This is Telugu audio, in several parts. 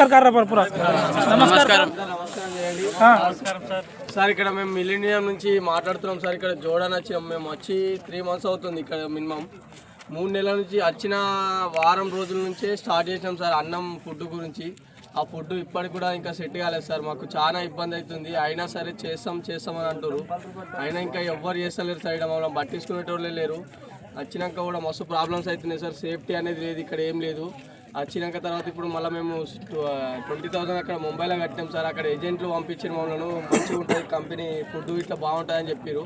నమస్కారం నమస్కారం. సార్. ఇక్కడ మేము మిలీనియం నుంచి మాట్లాడుతున్నాం సార్. ఇక్కడ జోడన్ వచ్చినాం మేము వచ్చి త్రీ మంత్స్ అవుతుంది ఇక్కడ మినిమం. మూడు నెలల నుంచి వచ్చిన వారం రోజుల నుంచే స్టార్ట్ చేసినాం సార్ అన్నం ఫుడ్ గురించి. ఆ ఫుడ్ ఇప్పటికి కూడా ఇంకా సెట్ కాలేదు సార్. మాకు చాలా ఇబ్బంది అవుతుంది. అయినా సరే చేస్తాం చేస్తాం అని అంటారు అయినా ఇంకా ఎవ్వరు చేస్తలేరు సార్. ఇక్కడ మమ్మల్ని పట్టించుకునేటోళ్ళే లేరు. వచ్చినాక కూడా మస్తు ప్రాబ్లమ్స్ అవుతున్నాయి సార్. సేఫ్టీ అనేది లేదు. ఇక్కడ ఏం లేదు. వచ్చినాక తర్వాత ఇప్పుడు మళ్ళీ మేము ట్వంటీ థౌసండ్ అక్కడ ముంబైలో కట్టాం సార్. అక్కడ ఏజెంట్లు పంపించిన మమ్మల్ని. మంచిగా ఉంటుంది కంపెనీ ఫుడ్ ఇట్లా బాగుంటుందని చెప్పారు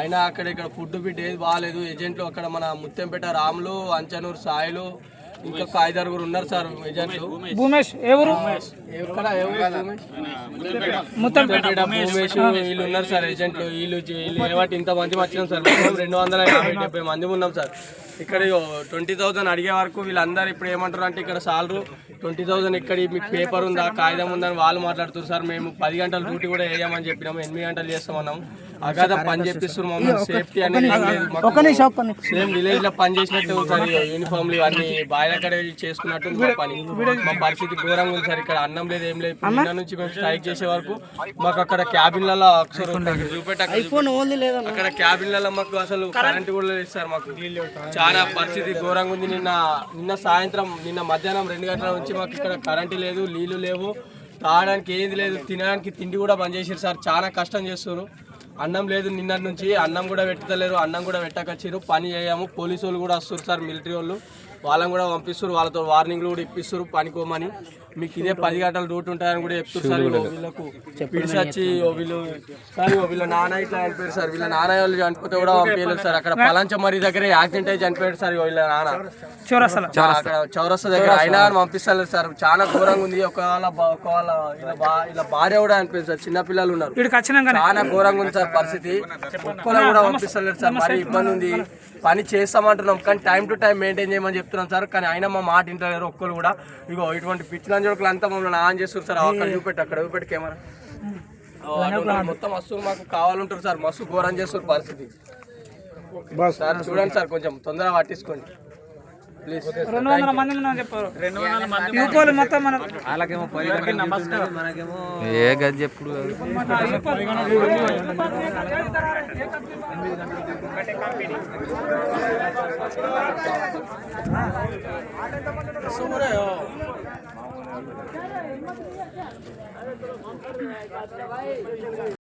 అయినా అక్కడ ఇక్కడ ఫుడ్ బిడ్డ ఏది బాగాలేదు. ఏజెంట్లు అక్కడ మన ముత్యంపేట రాములు అంచనూరు సాయిలు ఇంకా ఒక ఐదారుగురు ఉన్నారు సార్ ఏజెంట్లు. భూమేష్ ఎవరు? ముత్తంపేట భూమేష్? వీళ్ళు ఉన్నారు సార్ ఏజెంట్లు. వీళ్ళు ఏమంటే ఇంత మంది వచ్చినాం సార్. రెండు వందల యాభై డెబ్బై మంది ఉన్నాం సార్. ఇక్కడ ట్వంటీ థౌసండ్ అడిగే వరకు వీళ్ళందరూ ఇప్పుడు ఏమంటారు అంటే ఇక్కడ సాలరు ట్వంటీ థౌసండ్ ఇక్కడ మీకు పేపర్ ఉందా కాగితం ఉందా అని వాళ్ళు మాట్లాడుతున్నారు సార్. మేము పది గంటల డ్యూటీ కూడా వేయమని చెప్పినాము ఎనిమిది గంటలు చేస్తామన్నాం అగాధ పని మమ్మల్ని. సేఫ్టీ అనేది. సేమ్ విలేజ్లో పని చేసినట్టు సార్ యూనిఫామ్లు ఇవన్నీ బాయిల కడ చేసుకున్నట్టు ఉంది మా పని. మా పరిస్థితి ఘోరంగా ఉంది సార్ ఇక్కడ అన్నం లేదు ఏం లేదు. నిన్న నుంచి మేము స్ట్రైక్ చేసే వరకు మాకు అక్కడ క్యాబిన్లలో అక్కడ అక్కడ క్యాబిన్లలో మాకు అసలు కరెంట్ కూడా లేదు సార్ మాకు. చాలా పరిస్థితి ఘోరంగా ఉంది. నిన్న నిన్న సాయంత్రం నిన్న మధ్యాహ్నం రెండు గంటల నుంచి మాకు ఇక్కడ కరెంటు లేదు నీళ్ళు లేవు. తాగడానికి ఏది లేదు తినడానికి తిండి కూడా బంద్ చేసారు సార్. చాలా కష్టం చేస్తున్నారు. అన్నం లేదు నిన్నటి నుంచి అన్నం కూడా పెట్టలేరు అన్నం కూడా పెట్టకొచ్చారు పని చేయము పోలీసు వాళ్ళు కూడా వస్తారు సార్ మిలిటరీ వాళ్ళు. వాళ్ళని కూడా పంపిస్తారు వాళ్ళతో వార్నింగ్లు కూడా ఇప్పిస్తారు పనికోమని. మీకు ఇదే పది గంటల డ్యూటీ ఉంటాయని కూడా చెప్తారు సార్ ఇగో వీళ్ళకు పిలిచి వచ్చి వీళ్ళు వీళ్ళ నాన్న ఇట్లా చనిపోయారు సార్ వీళ్ళ నాన్న వాళ్ళు చనిపోతే కూడా పంపించలేదు సార్. అక్కడ పలంచమరి దగ్గర యాక్సిడెంట్ అయి చనిపోయాడు సార్ ఇగో వీళ్ళ నాన్న. అక్కడ చౌరస్తా దగ్గర అయినా అని పంపిస్తారు సార్. చాలా ఘోరంగా ఉంది. ఒకవేళ ఒకవేళ ఇలా భార్య కూడా అనిపించింది సార్. చిన్న పిల్లలు ఉన్నారు. చాలా ఘోరంగా ఉంది సార్ పరిస్థితి. ఒక్కరు కూడా పంపిస్తలేదు సార్. మరి ఇబ్బంది ఉంది. పని చేస్తామంటున్నాం కానీ టైం టు టైం మెయింటైన్ చేయమని చెప్తున్నాం సార్. కానీ అయినా మా మాట ఇంటలేరు ఒక్కరు కూడా. ఇగో ఇటువంటి పిచ్చి అంతా మమ్మల్ని ఆన్ చేస్తారు సార్. అక్కడ చూపెట్టి అక్కడ చూపెట్టి కెమెరా. మొత్తం మస్తు మాకు కావాలంటారు సార్. మస్తు ఘోరం చేస్తారు పరిస్థితి. సార్ చూడండి సార్ కొంచెం తొందరగా పట్టించుకోండి. రెండు వందల మంది మొత్తం మన ఏ గది చెప్పుడు अरे वाई